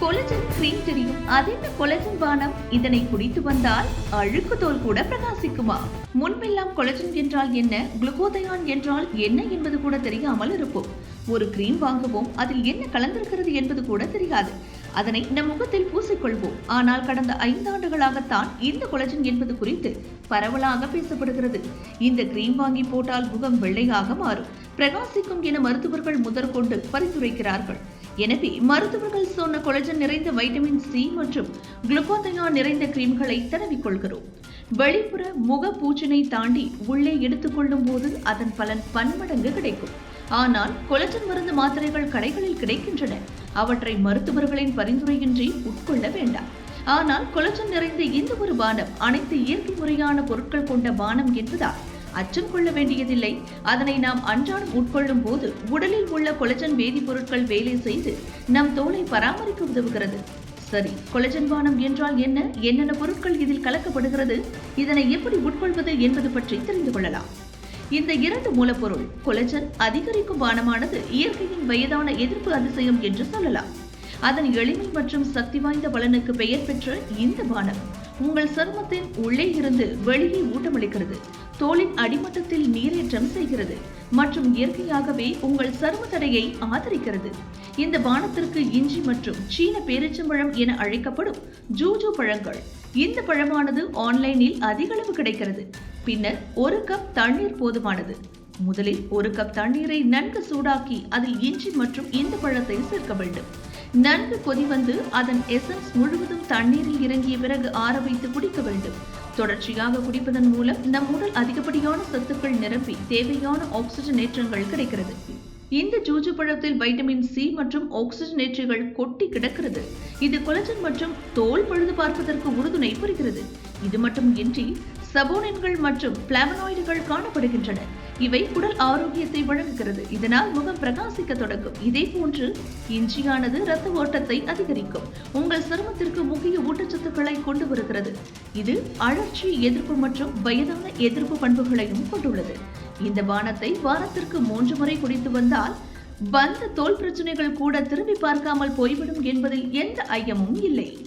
Collagen cream தெரியும். அது என்ன கொலஜன் பானம்? இதனை குடித்து வந்தால் அழுக்கு தோல் கூட பிரகாசிக்குமா? முன்பெல்லாம் கொலஜன் என்றால் என்ன? குளுக்கோதையான் என்றால் என்ன என்பது கூட தெரியாமல் இருப்போம். ஒரு கிரீம் வாங்குவோம். அதில் என்ன கலந்திருக்கிறது என்பது கூட தெரியாது. அதனை நம் முகத்தில் பூசிக்கொள்வோம். ஆனால் கடந்த ஐந்தாண்டுகளாகத்தான் இந்த கொலஜன் என்பது குறித்து பரவலாக பேசப்படுகிறது. இந்த கிரீம் வாங்கி போட்டால் முகம் வெள்ளையாக மாறும். பிரகாசிக்கும் என மருத்துவர்கள் முதற்கொண்டு பரிந்துரைக்கிறார்கள். எனவே மருத்துவர்கள் சொன்ன கொலஜன் நிறைந்த வைட்டமின் சி மற்றும் குளுக்கோதையான் நிறைந்த கிரீம்களை தடவிக்கொள்கிறோம் வெளிப்புற முக பூச்சினை தாண்டி உள்ளே எடுத்துக்கொள்ளும் போது அதன் பலன் பன்மடங்கு கிடைக்கும். ஆனால் கொலஜன் மருந்து மாத்திரைகள் கடைகளில் கிடைக்கின்றன. அவற்றை மருத்துவர்களின் பரிந்துரையின்றி உட்கொள்ள வேண்டாம். ஆனால் கொலஜன் நிறைந்த இந்த ஒரு பானம் அனைத்து இயற்கை முறையான பொருட்கள் கொண்ட பானம் என்பதால் அச்சம் கொள்ள வேண்டியதில்லை. அதனை நாம் அன்றாடம் உட்கொள்ளும் போது உடலில் உள்ள கொலஜன் வேதிப்பொருட்கள் வேலை செய்து நம் தோலை பராமரிக்க உதவுகிறது. சரி கொலஜன் பானம் என்றால் என்ன? என்னென்ன பொருட்கள் இதில் கலக்கப்படுகிறது? இதனை எப்படி உட்கொள்வது என்பது பற்றி தெரிந்து கொள்ளலாம். இந்த இரண்டு மூலப்பொருள் கொலஜன் அதிகரிக்கும் பானமானது இயற்கையின் வயதான எதிர்ப்பு அதிசயம் என்று சொல்லலாம். அதன் எளிமை மற்றும் சக்தி வாய்ந்த பலனுக்கு பெயர் பெற்ற இந்த பானம் உங்கள் சருமத்தின் உள்ளே இருந்து வெளியே ஊட்டமளிக்கிறது. தோலின் அடிமட்டத்தில் நீரேற்றம் செய்கிறது மற்றும் இயற்கையாகவே உங்கள் சரும தடையை ஆதரிக்கிறது. இந்த பானத்திற்கு இஞ்சி மற்றும் சீன பேரிச்சம்பழம் என அழைக்கப்படும் ஜூஜு பழங்கள். இந்த பழமானது ஆன்லைனில் அதிகளவு கிடைக்கிறது. பின்னர் ஒரு கப் தண்ணீர் போதுமானது. முதலில் ஒரு கப் தண்ணீரை நன்கு சூடாக்கி அதில் இஞ்சி மற்றும் இந்த பழத்தை சேர்க்க வேண்டும். நன்கு கொதி வந்து அதன் எசன்ஸ் முழுவதும் தண்ணீரில் இறங்கிய பிறகு ஆற வைத்து குடிக்க வேண்டும். தொடர்ச்சியாக குடிப்பதன் மூலம் நம் உடல் அதிகப்படியான சத்துக்கள் நிரம்பி தேவையான ஆக்சிஜனேற்றங்கள் கிடைக்கிறது. இந்த ஜூஜு பழத்தில் வைட்டமின் சி மற்றும் ஆக்சிஜனேற்றிகள் கொட்டி கிடக்கிறது. இது கொலஜன் மற்றும் தோல் பழுது பார்ப்பதற்கு உறுதுணை புரிகிறது. இது மட்டும் இன்றி சபோனின்கள் மற்றும் பிளாவனாய்டுகள் காணப்படுகின்றன. இவை குடல் ஆரோக்கியத்தை வழங்குகிறது. இதனால் முகம் பிரகாசிக்க தொடங்கும். இதே போன்று இஞ்சியானது இரத்த ஓட்டத்தை அதிகரிக்கும். உங்கள் சருமத்திற்கு முக்கிய ஊட்டச்சத்துக்களை கொண்டு வருகிறது. இது அழற்சி எதிர்ப்பு மற்றும் வயதான எதிர்ப்பு பண்புகளையும் கொண்டுள்ளது. இந்த பானத்தை வாரத்திற்கு மூன்று முறை குடித்து வந்தால் வந்த தோல் பிரச்சனைகள் கூட திரும்பி பார்க்காமல் போய்விடும் என்பதில் எந்த ஐயமும் இல்லை.